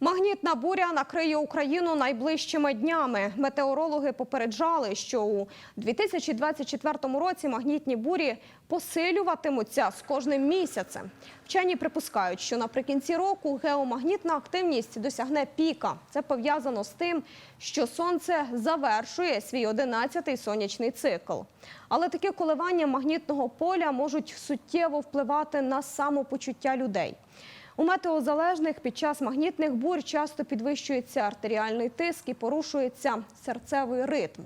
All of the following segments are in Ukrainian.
Магнітна буря накриє Україну найближчими днями. Метеорологи попереджали, що у 2024 році магнітні бурі посилюватимуться з кожним місяцем. Вчені припускають, що наприкінці року геомагнітна активність досягне піка. Це пов'язано з тим, що сонце завершує свій 11-й сонячний цикл. Але такі коливання магнітного поля можуть суттєво впливати на самопочуття людей. У метеозалежних під час магнітних бурь часто підвищується артеріальний тиск і порушується серцевий ритм.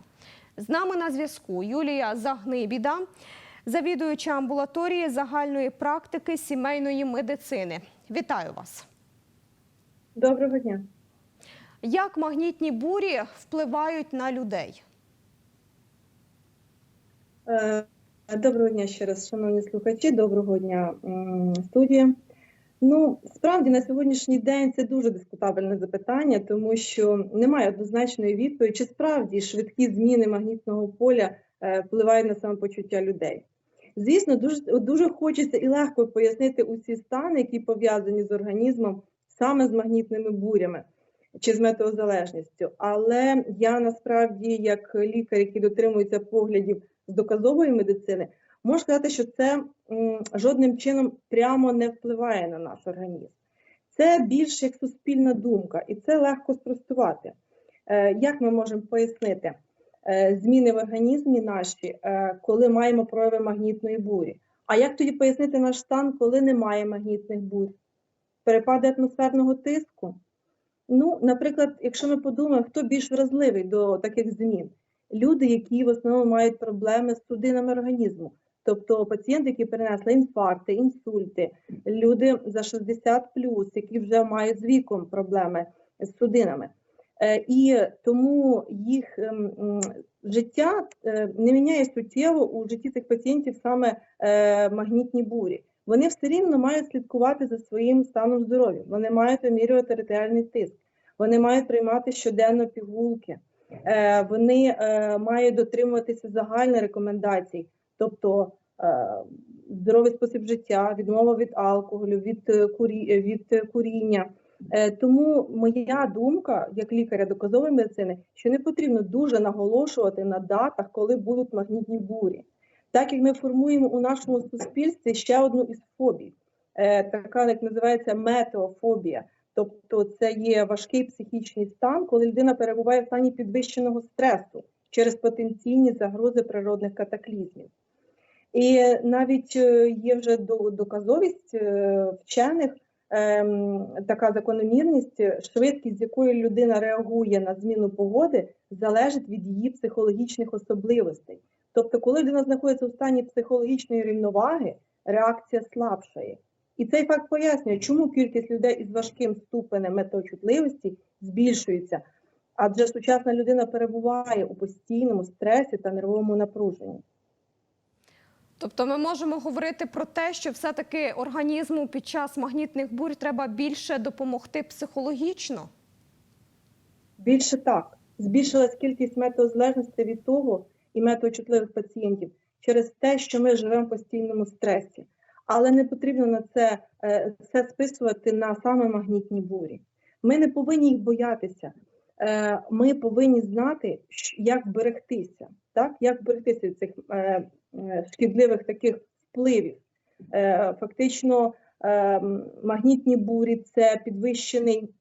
З нами на зв'язку Юлія Загнибіда, завідуюча амбулаторії загальної практики сімейної медицини. Вітаю вас! Доброго дня. Як магнітні бурі впливають на людей? Е, Доброго дня ще раз, шановні слухачі. Доброго дня, студія. Ну, справді на сьогоднішній день це дуже дискутабельне запитання, тому що немає однозначної відповіді, чи справді швидкі зміни магнітного поля е, впливають на самопочуття людей. Звісно, дуже, дуже хочеться і легко пояснити усі стани, які пов'язані з організмом саме з магнітними бурями чи з метеозалежністю. Але я насправді, як лікар, який дотримується поглядів з доказової медицини, можу сказати, що це жодним чином прямо не впливає на наш організм. Це більш як суспільна думка, і це легко спростувати. Е, Як ми можемо пояснити Е, зміни в організмі наші, е, коли маємо прояви магнітної бурі? А як тоді пояснити наш стан, коли немає магнітних бурь? Перепади атмосферного тиску? Ну, наприклад, якщо ми подумаємо, хто більш вразливий до таких змін? Люди, які в основному мають проблеми з судинами організму, тобто пацієнти, які перенесли інфаркти, інсульти, люди за 60 які вже мають з віком проблеми з судинами. Е, І тому їх ем, життя е, не міняє суттєво у житті цих пацієнтів саме е, магнітні бурі. Вони все рівно мають слідкувати за своїм станом здоров'я, вони мають вимірювати артеріальний тиск, вони мають приймати щоденно пігулки, вони мають дотримуватися загальних рекомендацій, тобто е, здоровий спосіб життя, відмова від алкоголю, від, е, курі, від е, куріння. Е, Тому моя думка, як лікаря доказової медицини, що не потрібно дуже наголошувати на датах, коли будуть магнітні бурі. Так як ми формуємо у нашому суспільстві ще одну із фобій, така як називається метеофобія. Тобто це є важкий психічний стан, коли людина перебуває в стані підвищеного стресу через потенційні загрози природних катаклізмів. І навіть е, є вже до- доказовість е, вчених, ем, така закономірність, швидкість, з якою людина реагує на зміну погоди, залежить від її психологічних особливостей. Тобто, коли людина знаходиться у стані психологічної рівноваги, реакція слабшає. І цей факт пояснює, чому кількість людей із важким ступенем метеочутливості збільшується, адже сучасна людина перебуває у постійному стресі та нервовому напруженні. Тобто ми можемо говорити про те, що все-таки організму під час магнітних бурь треба більше допомогти психологічно. Більше так, збільшилась кількість метеозалежності від того і метеочутливих пацієнтів через те, що ми живемо в постійному стресі. Але не потрібно на це все списувати на саме магнітні бурі. Ми не повинні їх боятися. Е, Ми повинні знати, як берегтися, так? як берегтися від цих е, е, шкідливих таких впливів. Фактично, магнітні бурі це підвищений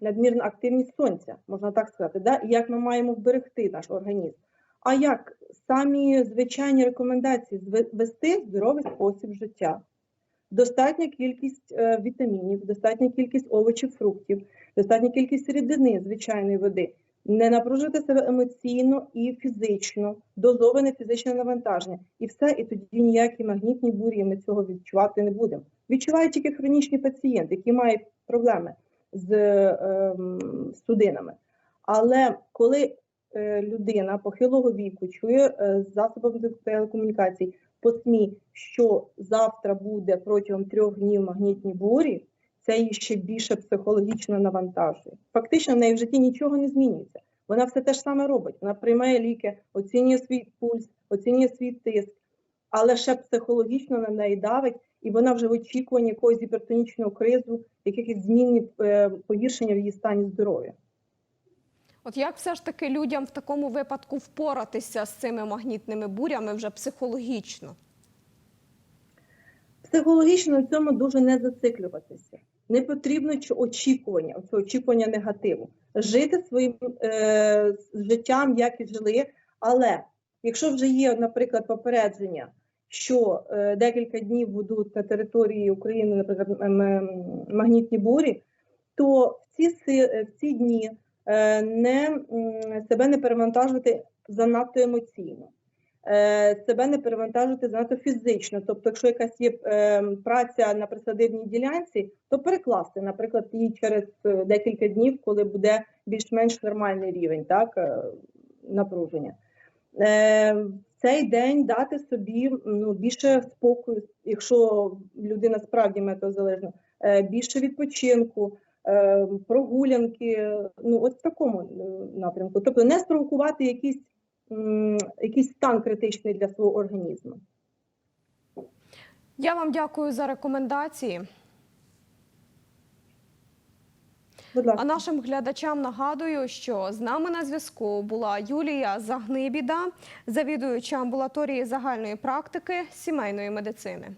надмірна активність сонця, можна так сказати, да? як ми маємо вберегти наш організм. А як самі звичайні рекомендації вести здоровий спосіб життя, достатня кількість е, вітамінів, достатня кількість овочів, фруктів, достатня кількість рідини, звичайної води, не напружувати себе емоційно і фізично, дозоване фізичне навантаження. І все, і тоді ніякі магнітні бурі ми цього відчувати не будемо. Відчувають тільки хронічні пацієнти, які мають проблеми з ем, судинами. Але коли е, людина похилого віку чує е, з засобами телекомунікацій по СМІ, що завтра буде протягом трьох днів магнітні бурі, це її ще більше психологічно навантажує. Фактично в неї в житті нічого не змінюється. Вона все те ж саме робить. Вона приймає ліки, оцінює свій пульс, оцінює свій тиск, але ще психологічно на неї давить і вона вже в очікуванні якогось гіпертонічного кризу, якихось змін е, погіршення в її стані здоров'я. От як все ж таки людям в такому випадку впоратися з цими магнітними бурями вже психологічно? Психологічно в цьому дуже не зациклюватися. Не потрібно очікування, оце очікування негативу. Жити своїм е, життям, як і жили. Але якщо вже є, наприклад, попередження, що е, декілька днів будуть на території України, наприклад, магнітні бурі, то в ці, в ці дні не, себе не перевантажувати занадто емоційно е, себе не перевантажувати занадто фізично. Тобто, якщо якась є е, праця на присадибній ділянці, то перекласти, наприклад, її через е, декілька днів, коли буде більш-менш нормальний рівень так, е, напруження. Е, цей день дати собі ну, більше спокою, якщо людина справді метеозалежна, е, більше відпочинку, е, прогулянки, ну от в такому е, напрямку. Тобто не спровокувати якісь м, якийсь стан критичний для свого організму. Я вам дякую за рекомендації. А нашим глядачам нагадую, що з нами на зв'язку була Юлія Загнибіда, завідуюча амбулаторії загальної практики сімейної медицини.